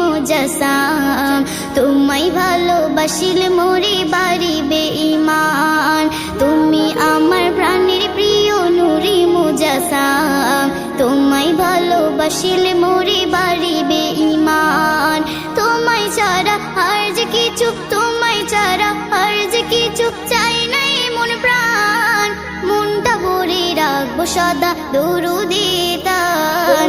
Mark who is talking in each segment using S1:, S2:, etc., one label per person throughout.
S1: মোজাসাম, তোমায় ভালোবাসিলে মোরে বাড়িবে ইমান তুমি আমার প্রাণের প্রিয় নুরি মোজাসাম, তোমায় ভালোবাসিলে মোরে সদা দরুদিতান।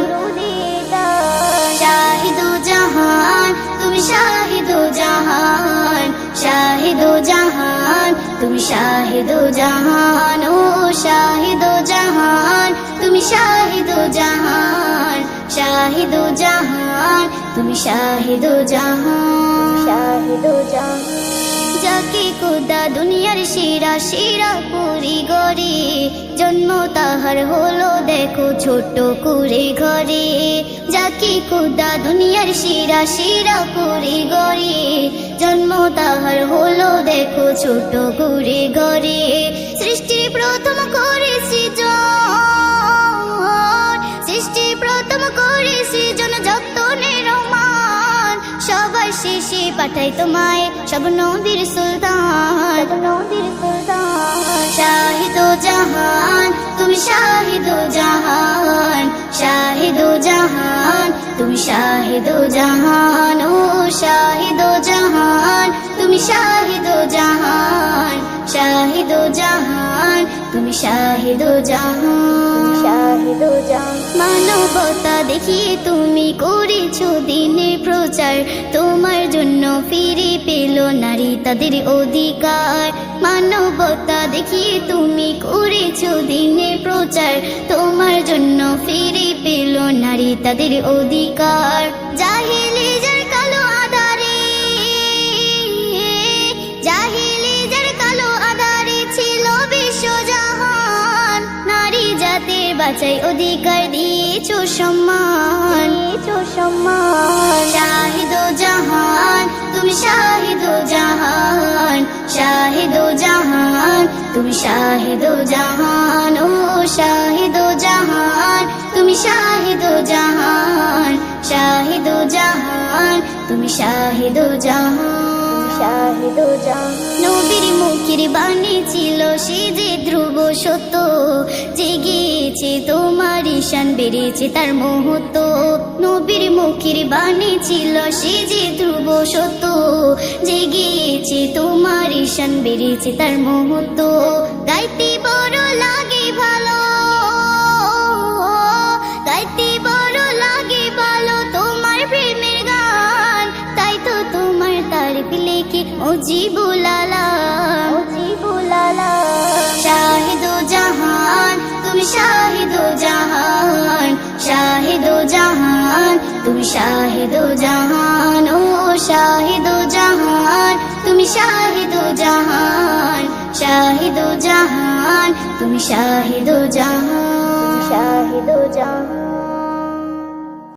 S1: শাহিদু জাহান, তুমি শাহিদু জাহান। শাহিদু জাহান, তুমি শাহিদু জাহান। ও শাহিদু জাহান, তুমি শাহিদু জাহান। শাহিদু জাহান, তুমি শাহিদু জাহান। শাহিদু জাহান। যাকে কুদা দুনিয়ার শিরা শিরা পুরি গরি জন্ম তাহার হলো, দেখো ছোট করে ঘরে। জাকি কুদা দুনিয়ার শিরা শিরা পুরি গরি জন্ম তাহার হলো, দেখো ছোট করে ঘরে। সৃষ্টি প্রথম করে সৃজন শেষে পাঠাই তোমায় সব নদীর সুলতান। সুলতান। শাহিদ জাহান তুমি শাহিদ জাহান। শাহিদ জাহান তুমি শাহিদ জাহান। ও শাহিদ জাহান তুমি শাহিদ জাহান। শাহিদ জাহান তুমি শাহিদ জাহান। শাহিদ জাহান। মানবতা দেখিয়ে তুমি করেছ দিনের প্রচার। তোমার জন্য ফিরে পেল নারী তাদের অধিকার। মানবতা দেখিয়ে তুমি করেছ দিনে প্রচার। তোমার জন্য ফিরে পেল নারী তাদের অধিকার। জাহিলি যার কালো আধারে, জাহিলি যার কালো আধারে ছিল বিশ্বজাহান নারী জাতির বাঁচাই অধিকার দিয়েছ সম্মান। দিয়েছ সম্মান। তুমি শাহিদ জাহান ও শাহিদ জাহান তুমি শাহিদ জাহান শাহিদ জাহান তুমি শাহিদ জাহান। শাহিদ জাহান। নবীর মুখের বাণী ছিল সে যে ধ্রুব সত্য জেগেছে তোমার ঈশান বেড়েছে তার মুহূর্ত নবীর মুখের বাণী ছিল সে যে ধ্রুব সত্য। জেগেছে তোমার ঈশান, বেড়েছে তার মুহূর্ত গাইতে বড় লাগে ভালো, গাইতে বড় লাগে ভালো তোমার প্রেমের গান। তাই তো তোমার তারিফ লেখে মুজিবুলালা মুজিবুলালা তুমি শাহিদ জাহান, ও শাহিদ জাহান, তুমি শাহিদ জাহান শাহিদ জাহান, তুমি শাহিদ জাহান শাহিদ জাহান।